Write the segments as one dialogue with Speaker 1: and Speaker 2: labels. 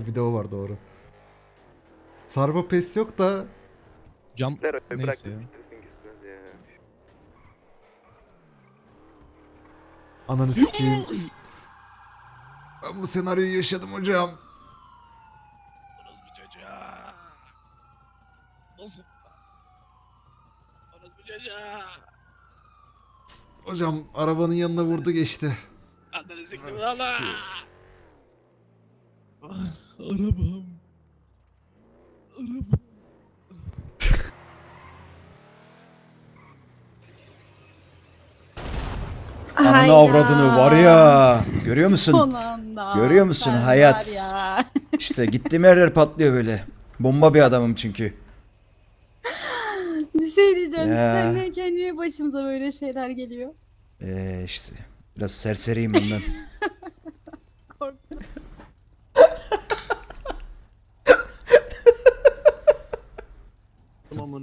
Speaker 1: Ha bir de o var doğru. Sarma pes yok da
Speaker 2: Cam neyse ya.
Speaker 3: gitmez ya.
Speaker 1: ananı sikeyim. Ben bu senaryoyu yaşadım hocam.
Speaker 2: Orospu çocuğa. Nasıl? Orospu çocuğa.
Speaker 1: Hocam arabanın yanına vurdu geçti.
Speaker 2: Adını siktim? Ah, Arabam. Arabam.
Speaker 4: Ananı avradını var ya. Görüyor musun?
Speaker 5: Son anda.
Speaker 4: Görüyor musun?
Speaker 5: Sen
Speaker 4: Hayat.
Speaker 5: ya.
Speaker 4: İşte gittiğim her yer patlıyor böyle. Bomba bir adamım çünkü.
Speaker 5: Bir şey diyeceğim.
Speaker 4: Ya.
Speaker 5: Sen niye başımıza böyle şeyler geliyor?
Speaker 4: Ee, işte biraz serseriyim ondan.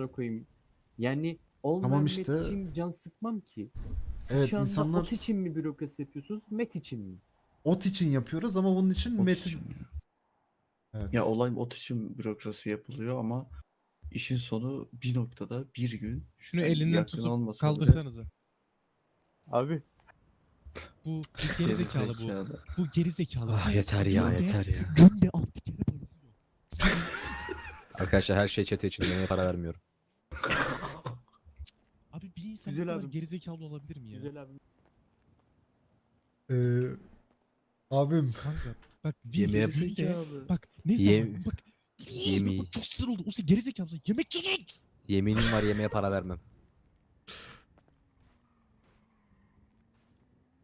Speaker 6: amına koyayım. Yani olmayan
Speaker 1: Tamam
Speaker 6: met
Speaker 1: işte.
Speaker 6: için can sıkmam ki. Siz
Speaker 1: Evet,
Speaker 6: şu anda
Speaker 1: insanlar-
Speaker 6: ot için mi bürokrasi yapıyorsunuz, met için mi?
Speaker 1: Ot için yapıyoruz ama bunun için
Speaker 7: Ot
Speaker 1: metin.
Speaker 7: için.
Speaker 1: Evet.
Speaker 7: Ya olay ot için bürokrasi yapılıyor ama işin sonu bir noktada bir gün
Speaker 2: Şunu
Speaker 7: Yani
Speaker 2: elinden tutup
Speaker 7: bile-
Speaker 2: kaldırsanıza.
Speaker 6: Abi.
Speaker 2: Bu, bu geri zekalı bu.
Speaker 7: gerizekalı.
Speaker 2: Bu geri zekalı.
Speaker 8: Ah yeter ya
Speaker 2: Günde-
Speaker 8: yeter ya.
Speaker 2: Günde altı kere bayılıyor.
Speaker 8: Arkadaşlar her şey çete için yemeğe para vermiyorum.
Speaker 2: İnsan bu
Speaker 6: Güzel
Speaker 2: kadar
Speaker 6: abi.
Speaker 2: geri zekalı olabilir mi ya?
Speaker 6: Güzel abi.
Speaker 1: Ee, abim
Speaker 2: Kanka bak
Speaker 8: Yemeğe-
Speaker 2: günde-
Speaker 7: Gerizekalı.
Speaker 2: Bak ne
Speaker 8: Ye-
Speaker 2: zaman bak
Speaker 8: Yemeği.
Speaker 2: Bak çok sinir oldu. O sen geri zekalı mısın? Yemek yemek.
Speaker 8: Yeminim var yemeğe para vermem.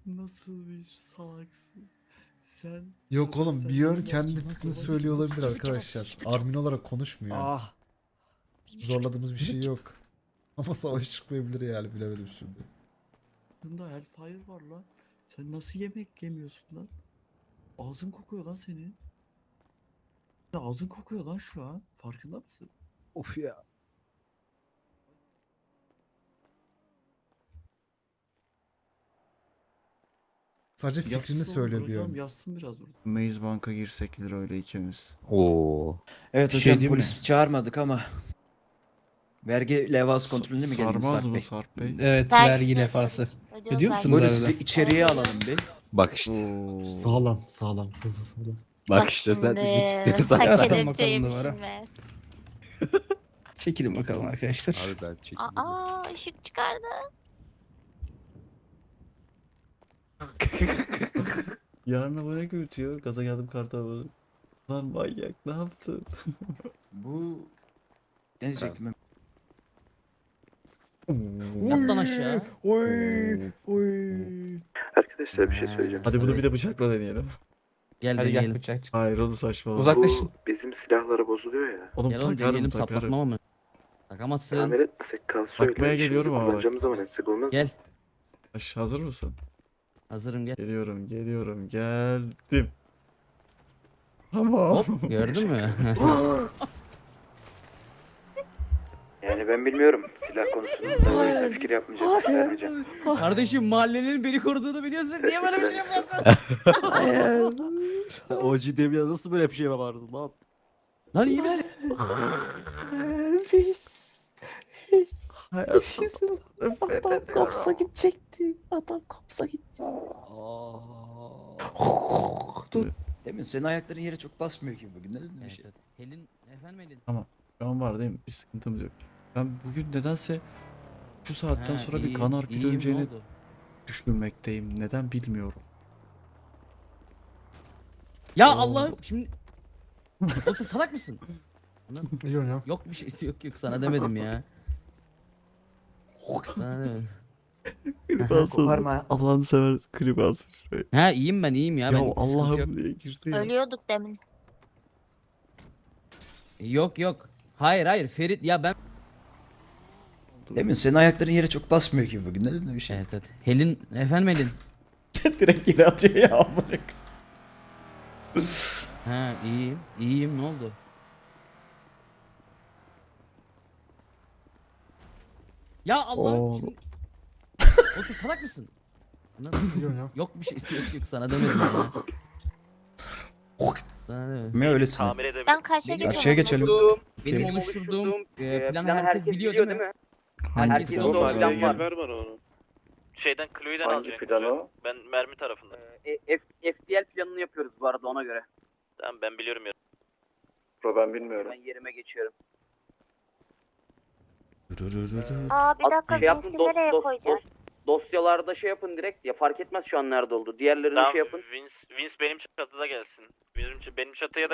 Speaker 7: Nasıl bir salaksın? Sen
Speaker 1: yok oğlum Björn kendi fikrini söylüyor olabilir arkadaşlar. Armin olarak konuşmuyor.
Speaker 6: Ah.
Speaker 1: Zorladığımız bir şey yok. Ama savaş çıkmayabilir yani bilemedim şimdi.
Speaker 7: Bunda Hellfire var lan. Sen nasıl yemek yemiyorsun lan? Ağzın kokuyor lan senin. Ya ağzın kokuyor lan şu an. Farkında mısın?
Speaker 8: Of ya.
Speaker 1: Sadece fikrini
Speaker 7: Yatsın oğlum,
Speaker 1: Björn.
Speaker 7: bırakalım, Yatsın biraz burada. Maze Bank'a girsek öyle ikimiz.
Speaker 8: Oo.
Speaker 4: Evet
Speaker 6: Bir
Speaker 4: hocam
Speaker 6: şey diyeyim mi?
Speaker 4: polis çağırmadık ama. Vergi levhası kontrolüne mi geldiniz
Speaker 7: Sarmaz
Speaker 4: Sarp
Speaker 7: mı
Speaker 4: Bey?
Speaker 7: Sarp Bey?
Speaker 2: Evet
Speaker 9: Vergi
Speaker 2: lefası. Ödüyor musunuz
Speaker 4: Buyurun
Speaker 2: arada?
Speaker 4: sizi içeriye alalım bir.
Speaker 8: Bak işte.
Speaker 7: Oo.
Speaker 1: Sağlam sağlam hızlı sağlam.
Speaker 8: Bak işte sen de git istiyorsan.
Speaker 2: Sen bakalım duvara. Çekilin bakalım arkadaşlar.
Speaker 8: Abi ben çekildim.
Speaker 9: Aa ışık çıkardı.
Speaker 7: Yarın hava ne götürüyor? Gaza geldim kartı havalı. Lan manyak ne yaptın?
Speaker 4: Bu ne diyecektim ben?
Speaker 6: Yat lan aşağı.
Speaker 7: Oy,
Speaker 3: Arkadaşlar bir şey söyleyeceğim.
Speaker 7: Hadi bunu bir de bıçakla deneyelim.
Speaker 6: Gel
Speaker 2: Hadi gel
Speaker 6: deneyelim.
Speaker 2: bıçak çık.
Speaker 7: Hayır oğlum saçmalama.
Speaker 2: Uzaklaşın.
Speaker 3: Bu bizim silahlara bozuluyor ya.
Speaker 7: Oğlum
Speaker 6: Gel oğlum
Speaker 7: takarım
Speaker 6: deneyelim
Speaker 7: takarım.
Speaker 6: saplatlama mı? Takamazsın.
Speaker 3: Tamir etmesek kalsa öyle.
Speaker 7: Bakmaya geliyorum ama bak.
Speaker 3: Kullanacağımız zaman etsek olmaz mı?
Speaker 6: Gel.
Speaker 7: Aş, hazır mısın?
Speaker 6: Hazırım gel.
Speaker 7: Geliyorum geliyorum geldim. Tamam.
Speaker 6: Hop gördün mü?
Speaker 3: Yani ben bilmiyorum. Silah konusunda fikir yapmayacağım. Vermeyeceğim.
Speaker 6: Kardeşim mahallenin beni koruduğunu biliyorsun. Niye böyle bir şey yapıyorsun?
Speaker 10: Sen OG demeye nasıl böyle bir şey yaparsın lan?
Speaker 6: Lan iyi misin?
Speaker 7: Adam
Speaker 10: Kapsa gidecekti. Adam kapsa gidecekti.
Speaker 4: Demin senin ayakların yere çok basmıyor gibi bugün. Ne dedin bir
Speaker 6: Evet,
Speaker 4: şey?
Speaker 6: evet. Helin, efendim Helin.
Speaker 7: Şu an var değil mi? Bir sıkıntımız yok. Ben bugün nedense şu saatten
Speaker 6: Ha,
Speaker 7: sonra bir
Speaker 6: iyi,
Speaker 7: kan harbi
Speaker 6: ne
Speaker 7: döneceğini
Speaker 6: oldu?
Speaker 7: düşünmekteyim. Neden bilmiyorum.
Speaker 6: Ya
Speaker 7: Oo.
Speaker 6: Allah'ım şimdi... Oğlum sen salak mısın?
Speaker 1: Biliyorum ya.
Speaker 6: Yok bir şey yok yok sana demedim ya. Sana demedim.
Speaker 7: Alsana. Allah'ını sever klip alsın şuraya.
Speaker 6: Ha iyiyim ben iyiyim ya.
Speaker 7: Ya,
Speaker 6: ben yok.
Speaker 7: Allah'ım diye girdi.
Speaker 9: Ölüyorduk demin.
Speaker 6: Yok yok. Hayır hayır Ferit ya ben...
Speaker 4: Demin senin ayakların yere çok basmıyor gibi bugün. Ne dedin bir şey?
Speaker 6: Evet evet. Helin efendim Helin.
Speaker 4: Direkt yere atıyor ya amına.
Speaker 6: Ha iyiyim. İyiyim ne oldu? Ya Allah'ım şimdi... Oğlum sen salak mısın? Nasıl?
Speaker 1: Biliyorum ya.
Speaker 6: Yok bir şey yok yok sana demedim ya. Sana
Speaker 4: Mi öylesine?
Speaker 9: Ben karşıya geçiyorum.
Speaker 4: Karşıya geçelim.
Speaker 11: Benim oluşturduğum e, planı herkes biliyor değil mi?
Speaker 4: Hangi
Speaker 11: Herkes
Speaker 4: plan?
Speaker 11: o plan var.
Speaker 12: Şeyden Chloe'den Hangi plan o? Ben mermi tarafında.
Speaker 11: E, F, FDL planını yapıyoruz bu arada ona göre.
Speaker 12: Tamam ben biliyorum ya. Bro ben bilmiyorum.
Speaker 11: Ben yerime geçiyorum.
Speaker 9: Aa bir dakika
Speaker 11: Şey yapın, dos-
Speaker 9: nereye
Speaker 11: dos-
Speaker 9: koyacağız?
Speaker 11: Dosyalarda şey yapın direkt ya fark etmez şu an nerede oldu. Diğerlerini
Speaker 12: Tamam
Speaker 11: şey yapın.
Speaker 12: Vince, Vince benim çatıda gelsin. Benim, benim çatıya da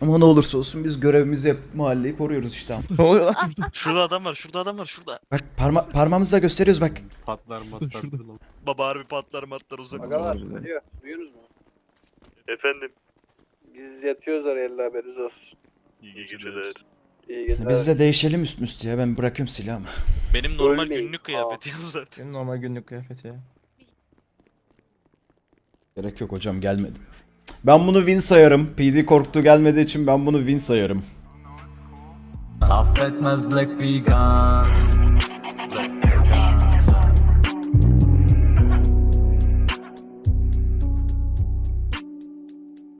Speaker 4: Ama ne olursa olsun biz görevimizi yapıp mahalleyi koruyoruz işte.
Speaker 12: Şurada adam var, şurada adam var, şurada.
Speaker 4: Bak parma parmağımızla gösteriyoruz bak.
Speaker 13: Patlar matlar.
Speaker 12: Baba harbi patlar matlar uzak.
Speaker 11: Agalar duyuyor, duyuyorsunuz mu?
Speaker 12: Efendim.
Speaker 11: Biz yatıyoruz araya haberiniz olsun.
Speaker 12: İyi geceler.
Speaker 11: İyi geceler.
Speaker 4: Biz de değişelim üst üste ya ben bırakıyorum silahımı.
Speaker 12: Benim normal
Speaker 11: Ölmeyin.
Speaker 12: günlük kıyafetim zaten.
Speaker 13: Benim normal günlük kıyafeti ya.
Speaker 4: Gerek yok hocam gelmedi. Ben bunu win sayarım. PD korktu gelmediği için ben bunu win sayarım.
Speaker 14: Affetmez Black Vegans